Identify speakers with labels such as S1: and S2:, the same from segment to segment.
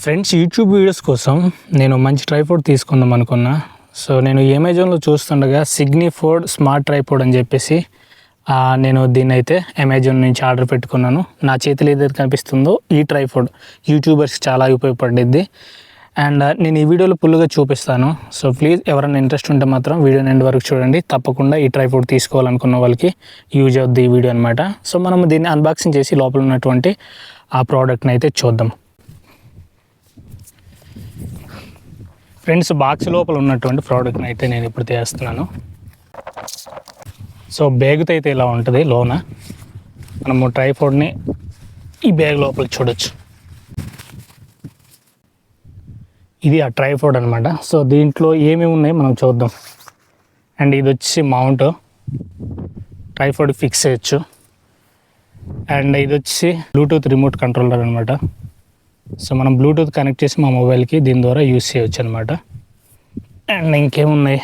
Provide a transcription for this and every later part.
S1: Friends YouTube videos కోసం నేను మంచి ట్రైపోర్డ్ తీసుకుందాం అనుకున్నా. సో నేను అమెజాన్లో చూస్తుండగా సిగ్నీ ఫోర్డ్ స్మార్ట్ ట్రైపోర్డ్ అని చెప్పేసి నేను దీన్ని అయితే అమెజాన్ నుంచి ఆర్డర్ పెట్టుకున్నాను. నా చేతిలో ఏదైతే కనిపిస్తుందో ఈ ట్రైపోర్డ్ యూట్యూబర్స్కి చాలా ఉపయోగపడిద్ది. అండ్ uh, నేను ఈ వీడియోలో ఫుల్గా చూపిస్తాను. సో ప్లీజ్ ఎవరైనా ఇంట్రెస్ట్ ఉంటే మాత్రం వీడియో ఎండ్ వరకు చూడండి. తప్పకుండా ఈ ట్రైపోర్డ్ తీసుకోవాలనుకున్న వాళ్ళకి యూజ్ అవుద్ది ఈ వీడియో అనమాట సో మనం దీన్ని అన్బాక్సింగ్ చేసి లోపల ఉన్నటువంటి ఆ ప్రోడక్ట్ని అయితే చూద్దాం. ఫ్రెండ్స్ బాక్స్ లోపల ఉన్నటువంటి ప్రోడక్ట్ని అయితే నేను ఇప్పుడు తీస్తున్నాను సో బ్యాగ్తో అయితే ఇలా ఉంటుంది లోన. మనము ట్రైఫోడ్ని ఈ బ్యాగ్ లోపల చూడొచ్చు. ఇది ఆ ట్రైఫోడ్ అనమాట సో దీంట్లో ఏమేమి ఉన్నాయి మనం చూద్దాం. అండ్ ఇది వచ్చి మౌంట్ ట్రైఫోడ్ ఫిక్స్ చేయొచ్చు. అండ్ ఇది వచ్చి బ్లూటూత్ రిమోట్ కంట్రోలర్ అనమాట సో మనం బ్లూటూత్ కనెక్ట్ చేసి మా మొబైల్కి దీని ద్వారా యూస్ చేయొచ్చు అనమాట అండ్ ఇంకేమున్నాయి?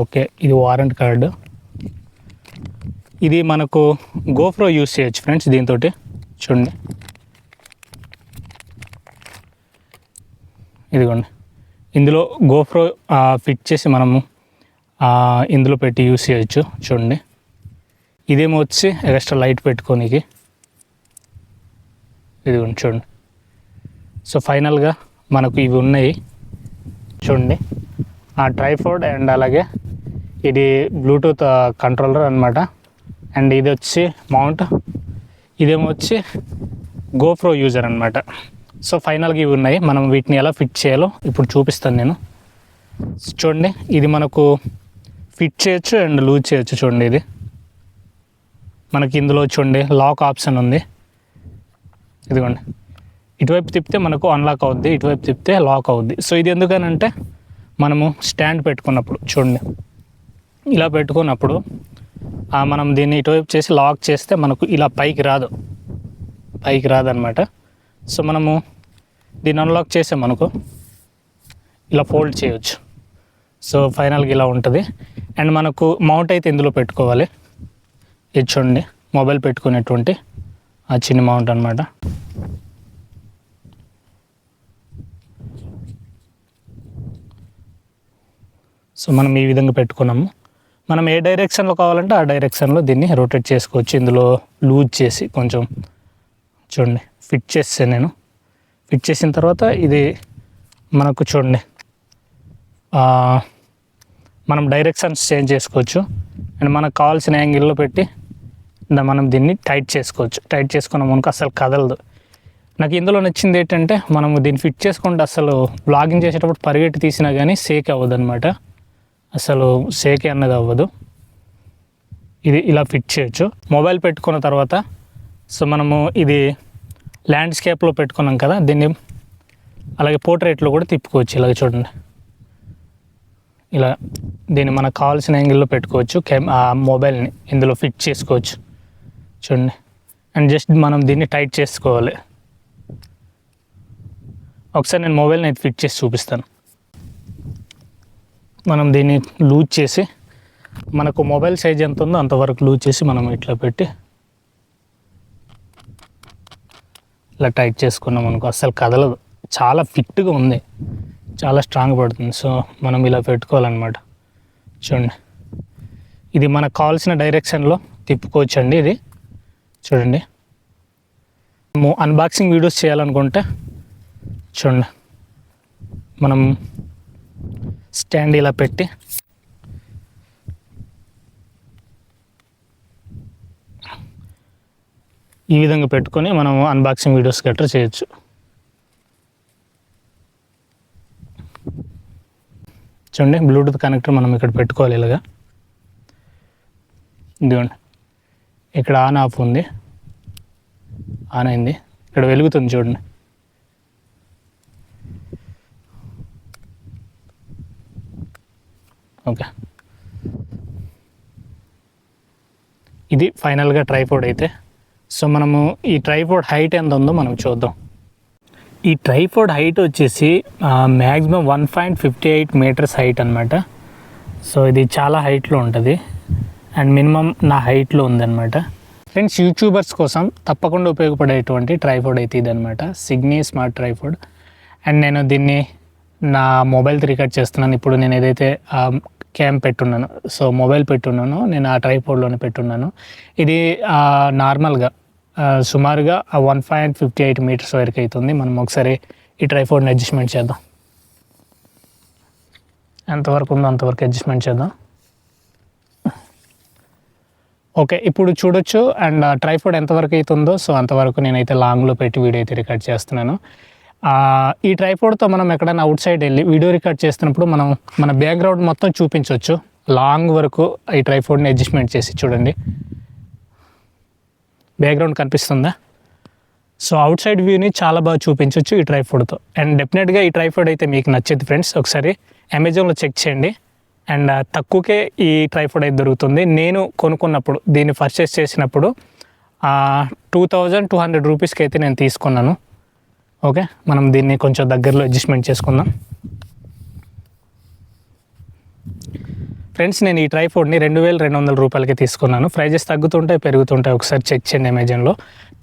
S1: ఓకే ఇది వారంట్ కార్డు. ఇది మనకు గోప్రో యూస్ చేయొచ్చు ఫ్రెండ్స్ దీంతో చూడండి. ఇదిగోండి. ఇందులో గోప్రో ఫిట్ చేసి మనము ఇందులో పెట్టి యూస్ చేయొచ్చు. చూడండి. ఇదేమో వచ్చి ఎక్స్ట్రా లైట్ పెట్టుకోనికి. ఇది చూడండి. సో ఫైనల్గా మనకు ఇవి ఉన్నాయి. చూడండి. ఆ ట్రైఫోర్డ్ అండ్ అలాగే ఇది బ్లూటూత్ కంట్రోలర్ అనమాట అండ్ ఇది వచ్చి మౌంట్ ఇదేమో వచ్చి గోప్రో యూజర్ అనమాట సో ఫైనల్గా ఇవి ఉన్నాయి. మనం వీటిని ఎలా ఫిట్ చేయాలో ఇప్పుడు చూపిస్తాను నేను. చూడండి. ఇది మనకు ఫిట్ చేయొచ్చు అండ్ లూజ్ చేయొచ్చు చూడండి ఇది. మనకి ఇందులో చూడండి లాక్ ఆప్షన్ ఉంది. ఇదిగోండి. ఇటువైపు తిప్పితే మనకు అన్లాక్ అవుద్ది ఇటువైపు తిప్పితే లాక్ అవుద్ది. సో ఇది ఎందుకనంటే మనము స్టాండ్ పెట్టుకున్నప్పుడు చూడండి. ఇలా పెట్టుకున్నప్పుడు మనం దీన్ని ఇటువైపు చేసి లాక్ చేస్తే మనకు ఇలా పైకి రాదు. పైకి రాదనమాట. సో మనము దీన్ని అన్లాక్ చేసాం మనకు ఇలా ఫోల్డ్ చేయొచ్చు. సో ఫైనల్గా ఇలా ఉంటుంది. అండ్ మనకు మౌంట్ అయితే ఇందులో పెట్టుకోవాలి. ఇది చూడండి మొబైల్ పెట్టుకునేటువంటి ఆ చిన్న మౌంట్ అనమాట సో మనం ఈ విధంగా పెట్టుకున్నాము. మనం ఏ డైరెక్షన్లో కావాలంటే ఆ డైరెక్షన్లో దీన్ని రొటేట్ చేసుకోవచ్చు. ఇందులో లూజ్ చేసి కొంచెం చూడండి ఫిట్ చేస్తాను నేను. ఫిట్ చేసిన తర్వాత ఇది మనకు చూడండి మనం డైరెక్షన్స్ చేంజ్ చేసుకోవచ్చు. అండ్ మనకు కావాల్సిన యాంగిల్లో పెట్టి మనం దీన్ని టైట్ చేసుకోవచ్చు. టైట్ చేసుకున్నాం మనకు అసలు కదలదు. నాకు ఇందులో నచ్చింది ఏంటంటే మనం దీన్ని ఫిట్ చేసుకుంటే అసలు బ్లాగింగ్ చేసేటప్పుడు పరిగెట్టి తీసినా కానీ సేక్ అవ్వదు అనమాట అసలు సేకే అన్నది అవ్వదు. ఇది ఇలా ఫిట్ చేయొచ్చు. మొబైల్ పెట్టుకున్న తర్వాత సో మనము ఇది ల్యాండ్స్కేప్లో పెట్టుకున్నాం కదా దీన్ని అలాగే పోర్ట్రేట్లో కూడా తిప్పుకోవచ్చు. ఇలాగ చూడండి. ఇలా దీన్ని మనకు కావాల్సిన యాంగిల్లో పెట్టుకోవచ్చు. కెమ్ ఆ మొబైల్ని ఇందులో ఫిట్ చేసుకోవచ్చు. చూడండి. అండ్ జస్ట్ మనం దీన్ని టైట్ చేసుకోవాలి. ఒకసారి నేను మొబైల్ని అయితే ఫిట్ చేసి చూపిస్తాను. మనం దీన్ని లూజ్ చేసి మనకు మొబైల్ సైజ్ ఎంత ఉందో అంతవరకు లూజ్ చేసి మనం ఇట్లా పెట్టి ఇలా టైట్ చేసుకున్నాం అనుకో అసలు కదలదు. చాలా ఫిట్గా ఉంది. చాలా స్ట్రాంగ్ పడుతుంది. సో మనం ఇలా పెట్టుకోవాలన్నమాట. చూడండి. ఇది మనకు కావాల్సిన డైరెక్షన్లో తిప్పుకోవచ్చండి ఇది. చూడండి. మేము అన్బాక్సింగ్ వీడియోస్ చేయాలనుకుంటే చూడండి. మనం స్టాండ్ ఇలా పెట్టి ఈ విధంగా పెట్టుకొని మనం అన్బాక్సింగ్ వీడియోస్ గట్రా చేయొచ్చు. చూడండి బ్లూటూత్ కనెక్టర్ మనం ఇక్కడ పెట్టుకోవాలి ఇలాగా. ఇదిగోండి. ఇక్కడ ఆన్ ఆఫ్ ఉంది. ఆన్ అయింది. ఇక్కడ వెలుగుతుంది చూడండి. ఓకే. ఇది ఫైనల్గా ట్రైపోర్డ్ అయితే. సో మనము ఈ ట్రైపోర్డ్ హైట్ ఎంత ఉందో మనం చూద్దాం. ఈ ట్రైపోర్డ్ హైట్ వచ్చేసి maximum one point fifty eight metres height అనమాట సో ఇది చాలా హైట్లో ఉంటుంది. అండ్ మినిమం నా హైట్లో ఉందన్నమాట. ఫ్రెండ్స్ యూట్యూబర్స్ కోసం తప్పకుండా ఉపయోగపడేటువంటి ట్రైఫోడ్ అయితే ఇదనమాట సిగ్నీ స్మార్ట్ ట్రైఫోడ్ అండ్ నేను దీన్ని నా మొబైల్తో రికార్డ్ చేస్తున్నాను. ఇప్పుడు నేను ఏదైతే క్యామ్ పెట్టున్నాను సో మొబైల్ పెట్టున్నాను నేను ఆ ట్రైఫోడ్లోనే పెట్టున్నాను. ఇది నార్మల్గా సుమారుగా one point fifty eight metres వరకు అవుతుంది. మనం ఒకసారి ఈ ట్రైఫోడ్ని అడ్జస్ట్మెంట్ చేద్దాం. ఎంతవరకు ఉందో అంతవరకు అడ్జస్ట్మెంట్ చేద్దాం. ఓకే ఇప్పుడు చూడొచ్చు. అండ్ ట్రైఫోడ్ ఎంతవరకు అవుతుందో సో అంతవరకు నేనైతే లాంగ్లో పెట్టి వీడియో అయితే రికార్డ్ చేస్తున్నాను. ఈ ట్రైఫోడ్తో మనం ఎక్కడైనా అవుట్ సైడ్ వెళ్ళి వీడియో రికార్డ్ చేస్తున్నప్పుడు మనం మన బ్యాక్గ్రౌండ్ మొత్తం చూపించవచ్చు లాంగ్ వరకు ఈ ట్రైఫోడ్ని అడ్జస్ట్మెంట్ చేసి చూడండి. బ్యాక్గ్రౌండ్ కనిపిస్తుందా? సో అవుట్ సైడ్ వ్యూని చాలా బాగా చూపించవచ్చు ఈ ట్రైఫోడ్తో. అండ్ డెఫినెట్గా ఈ ట్రైఫోడ్ అయితే మీకు నచ్చేది ఫ్రెండ్స్. ఒకసారి అమెజాన్లో చెక్ చేయండి. అండ్ తక్కువకే ఈ ట్రైఫోడ్ అయితే దొరుకుతుంది. నేను కొనుక్కున్నప్పుడు దీన్ని పర్చేస్ చేసినప్పుడు టూ థౌజండ్ టూ హండ్రెడ్ రూపీస్కి అయితే నేను తీసుకున్నాను. ఓకే? మనం దీన్ని కొంచెం దగ్గరలో అడ్జస్ట్మెంట్ చేసుకుందాం. ఫ్రెండ్స్ నేను ఈ ట్రైఫోడ్ని రెండు వేల రెండు వందల రూపాయలకి తీసుకున్నాను. ప్రైజెస్ తగ్గుతుంటాయి పెరుగుతుంటాయి ఒకసారి చెక్ చేయండి అమెజాన్లో.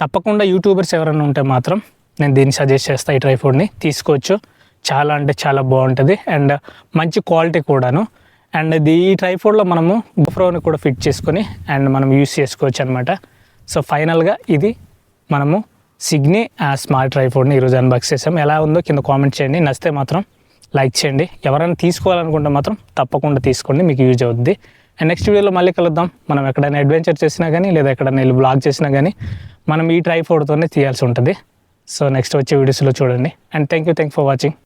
S1: తప్పకుండా యూట్యూబర్స్ ఎవరైనా ఉంటే మాత్రం నేను దీన్ని సజెస్ట్ చేస్తాను ఈ ట్రైఫోడ్ని. తీసుకోవచ్చు. చాలా అంటే చాలా బాగుంటుంది. అండ్ మంచి క్వాలిటీ కూడాను. అండ్ ఇది ఈ ట్రైఫోడ్లో మనము బఫ్రోని కూడా ఫిట్ చేసుకొని అండ్ మనం యూస్ చేసుకోవచ్చు అనమాట సో ఫైనల్గా ఇది మనము సిగ్ని స్మార్ట్ ట్రైఫోడ్ని ఈరోజు అన్బాక్స్ చేసాం ఎలా ఉందో కింద కామెంట్ చేయండి. నచ్చితే మాత్రం లైక్ చేయండి. ఎవరైనా తీసుకోవాలనుకుంటే మాత్రం తప్పకుండా తీసుకోండి. మీకు యూజ్ అవుద్ది. అండ్ నెక్స్ట్ వీడియోలో మళ్ళీ కలుద్దాం. మనం ఎక్కడైనా అడ్వెంచర్ చేసినా కానీ లేదా ఎక్కడైనా వెళ్ళి బ్లాగ్ చేసినా కానీ మనం ఈ ట్రైఫోడ్తోనే తీయాల్సి ఉంటుంది. సో నెక్స్ట్ వచ్చే వీడియోస్లో చూడండి. And thank you thank for watching